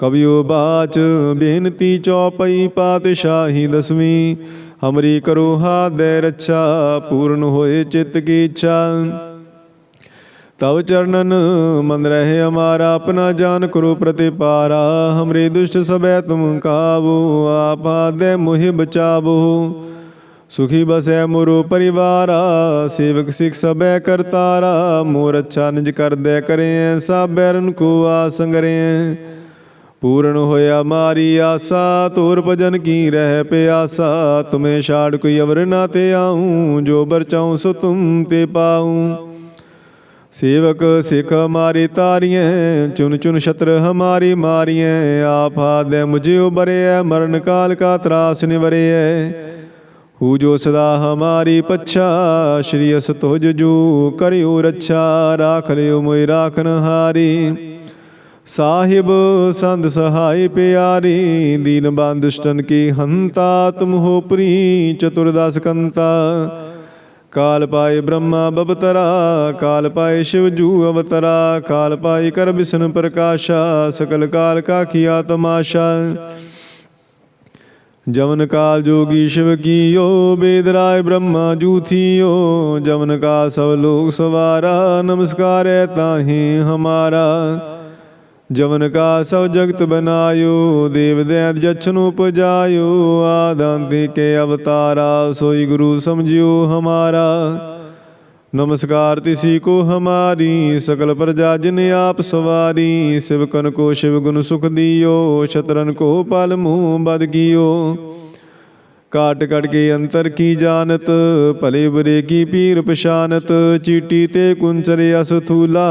ਕਵਿਓ ਬਾਚ, ਬੇਨਤੀ ਚੌਪਈ ਪਾਤਸ਼ਾਹੀ ਦਸਵੀਂ। ਹਮਰੀ ਕਰੋ ਹਾਦੈ ਰੱਛਾ, ਪੂਰਨ ਹੋਏ ਚਿਤ ਕੀ ਇੱਛਾ। ਤਵ ਚਰਨਨ, ਮਨ ਰਹੇ ਹਮਾਰਾ ਆਪਣਾ ਜਾਨ ਕਰੋ ਪ੍ਰਤਿਪਾਰਾ। ਹਮਰੇ ਦੁਸ਼ਟ ਸਬੈ ਤੁਮ ਕਾਬੂ ਆਪ ਆਦੇ ਮੋਹਿ ਬਚਾਵੋ। ਸੁਖੀ ਬਸੈ ਮੁਰੂ ਪਰਿਵਾਰਾ, ਸੇਵਕ ਸਿਖ ਸਬੈ ਕਰਤਾਰਾ। ਮੋਰ ਅੱਛਾ ਨਿਜ ਕਰਦੈ ਕਰੇ ਸਭ ਬੈਰਨ ਕੋ ਆਸੰਗਰੇ ਪੂਰਨ ਹੋਇਆ ਮਾਰੀ ਆਸਾ ਤੋਰ ਭਜਨ ਕੀ ਰਹਿ ਪਿਆਸਾ, ਤੁਮੇ ਛਾੜ ਕੋਈ ਅਵਰ ਨਾ ਤੇ ਆਉ, ਜੋ ਬਰਚਾਉ ਸੋ ਤੁਮ ਤੇ ਪਾਉ। ਸੇਵਕ ਸਿਖ ਮਾਰੀ ਤਾਰੀਐ ਚੁਨ ਚੁਨ ਛਤਰ ਹਮਾਰੀ ਮਾਰੀਐ, ਆਪ ਆਦੈ ਮੁਝੇ ਉਬਰਿਐ ਮਰਨ ਕਾਲ ਕਾ ਤਰਾਸ ਨਿਵਰਿਐ ਹੂ ਜੋ ਸਦਾ ਹਮਾਰੀ ਪੱਛਾ, ਸ਼੍ਰੀ ਅਸ ਤੁਜ ਜੂ ਕਰਿਓ ਰੱਛਾ, ਰਾਖ ਲਿਓ ਮੋਇ ਰਾਖਨ ਹਾਰੀ ਸਾਹਿਬ ਸੰਤ ਸਹਾਈ ਪਿਆਰੀ, ਦੀਨ ਬੰਦੁਸ਼ਟਨ ਕੀ ਹੰਤਾ, ਤੁਮ ਹੋ ਪ੍ਰੀ ਚਤੁਰਦਾਸ ਕੰਤਾ। ਕਾਲ ਪਾਏ ਬ੍ਰਹਮਾ ਬਬਤਰਾ ਕਾਲ ਪਾਏ ਸ਼ਿਵ ਜੂ ਅਵਤਰਾ, ਕਾਲ ਪਾਏ ਕਰ ਵਿਸ਼ਨ ਪ੍ਰਕਾਸ਼ਾ, ਸਕਲ ਕਾਲ ਕਾ ਕੀਆ ਤਮਾਸ਼ਾ ਜਮਨ ਕਾਲ ਜੋਗੀ ਸ਼ਿਵ ਕੀਓ, ਬੇਦ ਰਾਏ ਬ੍ਰਹਮਾ ਜੂ ਥੀਓ। ਜਵਨ ਕਾ ਸਭ ਲੋਕ ਸਵਾਰਾ, ਨਮਸਕਾਰੈ ਤਾਹੀ ਹਮਾਰਾ। ਜਵਨ ਕਾ ਸਭ ਜਗਤ ਬਨਾਇਓ, ਦੇਵ ਦੈਤ ਜਛਨ ਉਪਜਾਇਓ ਆਦੰਤੀ ਕੇ ਅਵਤਾਰਾ, ਸੋਈ ਗੁਰੂ ਸਮਝਿਓ ਹਮਾਰਾ। ਨਮਸਕਾਰ ਤਿਸੀ ਕੋ ਹਮਾਰੀ, ਸਕਲ ਪ੍ਰਜਾ ਜਿਨ ਆਪ ਸਵਾਰੀ ਸਿਵਕਨ ਕੋ ਸ਼ਿਵ ਗੁਣ ਸੁਖ ਦਿਓ ਛਤਰਨ ਕੋ ਪਲ ਮੂਹ ਬਦ ਕੀਓ। ਕਾਟ ਕਟ ਕੇ ਅੰਤਰ ਕੀ ਜਾਣਤ? ਭਲੇ ਬੁਰੇ ਕੀ ਪੀਰ ਪਛਾਨਤ? ਚੀਟੀ ਤੇ ਕੁੰਚਰ ਅਸ ਥੂਲਾ,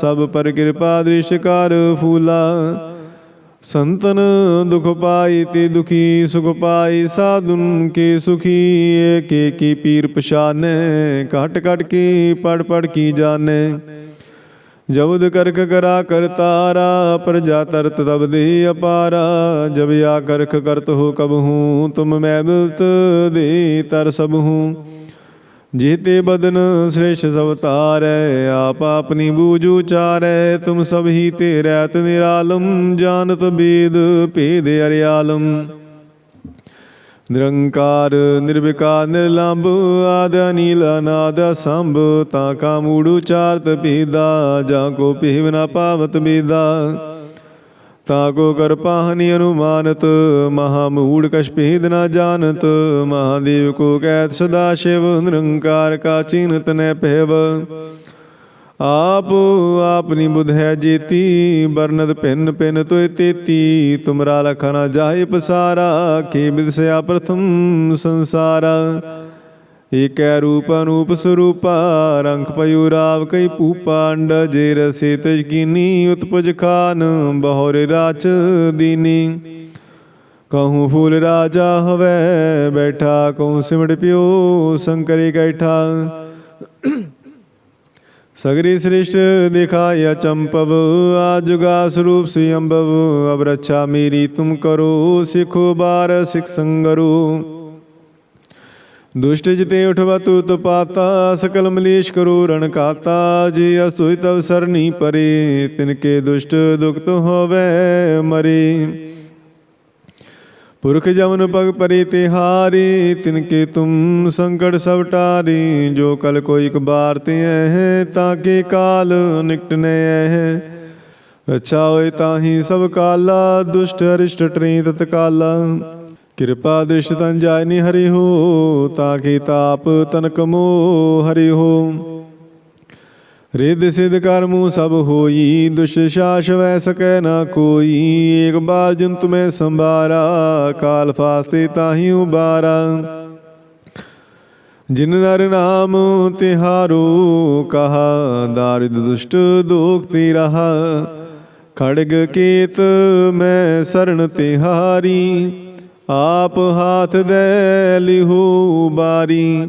ਸਭ ਪਰ ਕਿਰਪਾ ਦ੍ਰਿਸ਼ ਕਰ ਫੂਲਾ। ਸੰਤਨ ਦੁਖ ਪਾਈ ਤੇ ਦੁਖੀ, ਸੁਖ ਪਾਈ ਸਾਧੁਨ ਕੇ ਸੁਖੀ। ਏਕੇ ਕੀ ਪੀਰ ਪਛਾਨੈ ਘਟ ਘਟ ਕੀ ਪੜ ਪੜ ਕੀ ਜਾਣੈ? ਜਬਦ ਕਰਖ ਕਰਾ ਕਰਤਾਰਾ ਪ੍ਰਜਾ ਤਰਤ ਤਬਦੀ ਅਪਾਰਾ। ਜਬ ਆ ਕਰਖ ਕਰਤ ਹੋ ਕਬ ਹੂੰ, ਤੁਮ ਮੈਂ ਮਿਲਤ ਦੇ ਤਰ ਸਭ ਹੂੰ। ਜੀਤੇ ਬਦਨ ਸ੍ਰੇਸ਼ ਸਭ ਤਾਰੈ, ਆਪ ਆਪਣੀ ਬੂਝ ਉਚਾਰੈ। ਤੁਮ ਸਭ ਹੀ ਤੇ ਰਹਿਤ ਨਿਰਾਲਮ ਜਾਣਤ ਬੇਦ ਭੇਦ ਅਰਿਆਲਮ। ਨਿਰੰਕਾਰ, ਨਿਰਵਿਕਾਰ, ਨਿਰਲੰਭ, ਆਦ ਅਨੀਲ, ਅਨਾਦ ਸੰਭ ਤਾਂ ਕਾ ਮੂੜ ਉਚਾਰਤ ਪੀਦਾ, ਜਾਂ ਕੋ ਪੀਵ ਨਾ ਪਾਵਤ ਬੀਦਾ। ਤਾ ਕੋ ਕਰ ਪਾਹਨੀ ਅਨੁਮਾਨਤ, ਮਹਾ ਮੂੜ ਕਛ ਭੇਦ ਨਾ ਜਾਣਤ, ਮਹਾਦੇਵ ਕੋ ਕਹਿਤ ਸਦਾ ਸ਼ਿਵ, ਨਿਰੰਕਾਰ ਕਾ ਚਿਨਤ ਨੈ ਪਹਿਵ ਆਪ ਨੀ ਬੁਧ ਹੈ ਜੇਤੀ ਬਰਨਦ ਭਿੰਨ ਭਿੰਨ ਤੋਇ ਤੇਤੀ। ਤੁਮਰਾ ਲਖਨਾ ਜਾਏ ਪਸਾਰਾ, ਕੀ ਬਿਦਸਿਆ ਪ੍ਰਥਮ ਸੰਸਾਰਾ। ਏਕੈ ਰੂਪ ਅਨੂਪ ਸਰੂਪਾ ਰੰਗ ਪਯੂ ਰਾਵ ਕਈ ਪੂਪਾ ਅੰਡ ਜੇ ਰਸੇ ਤਜ ਕੀਨੀ ਉਤਪਜ ਖਾਨ, ਬਹੁਰੇ ਰਾਚ ਦੀਨੀ। ਕਹੂੰ ਫੂਲ ਰਾਜਾ ਹਵੈ, ਬੈਠਾ ਕਹੂੰ ਸਿਮੜ ਪਿਓ, ਸੰਕਰੇ ਗੈਠਾ ਕੈਠਾ ਸਗਰੀ ਸ੍ਰਿਸ਼ਟ ਦਿਖਾਇਆ ਚੰਪਵ, ਆਜੁਗਾ ਸਰੂਪ ਸਿਅੰਭਵ ਅਬ ਰੱਛਾ ਮੇਰੀ ਤੁਮ ਕਰੋ, ਸਿਖੋ ਬਾਰ ਸਿਖ ਸੰਗਰੂ। ਦੁਸ਼ਟ ਜਿਤੇ ਉਠਵਾ ਤੂ ਤਪਾਤਾ, ਸਕਲ ਮਲੇਸ਼ ਕਰੋ ਰਣ ਕਾਤਾ, ਜੀ ਅਸਤੁਇ ਤਵ ਸਰਨੀ ਪਰੇ ਤਿਨਕੇ ਦੁਸ਼ਟ ਦੁਖਤ ਹੋਵੇ ਮਰੇ। ਪੁਰਖ ਜਮਨ ਪਗ ਪਰੇ ਤਿਹਾਰੀ ਤਿਨਕੇ ਤੁਮ ਸੰਕਟ ਸਭ ਟਾਰੀ, ਜੋ ਕਲ ਕੋਈ ਇਕ ਬਾਰ ਤੇ ਹੈ ਤਾਂ ਕੇ ਕਾਲ ਨਿਕਟ ਨੇ ਹੈ ਰੱਛਾ ਹੋਏ ਤਾਹੀ ਸਭ ਕਾਲਾ, ਦੁਸ਼ਟ ਅਰਿਸ਼ਟ ਟਰੀ ਤਤ ਕਾਲਾ ਕਿਰਪਾ ਦ੍ਰਿਸ਼ ਤਨ ਜਾਇਨੀ ਹਰੀ ਹੋ, ਤਾਂ ਕੀ ਤਾਪ ਤਨਕ ਮੋ ਹਰੀ ਹੋ। ਰਿੱਧ ਸਿਧ ਕਰਮੂ ਸਭ ਹੋਈ, ਦੁਸ਼ਟ ਸ਼ਾਸ ਵੈ ਸਕੈ ਨਾ ਕੋਈ। ਏਕ ਬਾਰ ਜਨ ਤੁਮੈ ਸੰਭਾਰਾ, ਕਾਲ ਫਾਸਤੇ ਤਾਹੀ ਉਬਾਰਾ। ਜਿਨ ਨਰ ਨਾਮ ਤਿਹਾਰੋ, ਕਹਾ, ਦਾਰਿਦ ਦੁਸ਼ਟ ਦੋਖਤੀ ਰਹਾ। ਖੜਗ ਕੇਤ ਮੈਂ ਸਰਣ ਤਿਹਾਰੀ, ਆਪ ਹਾਥ ਦੇ ਲਿਹੂ ਬਾਰੀ।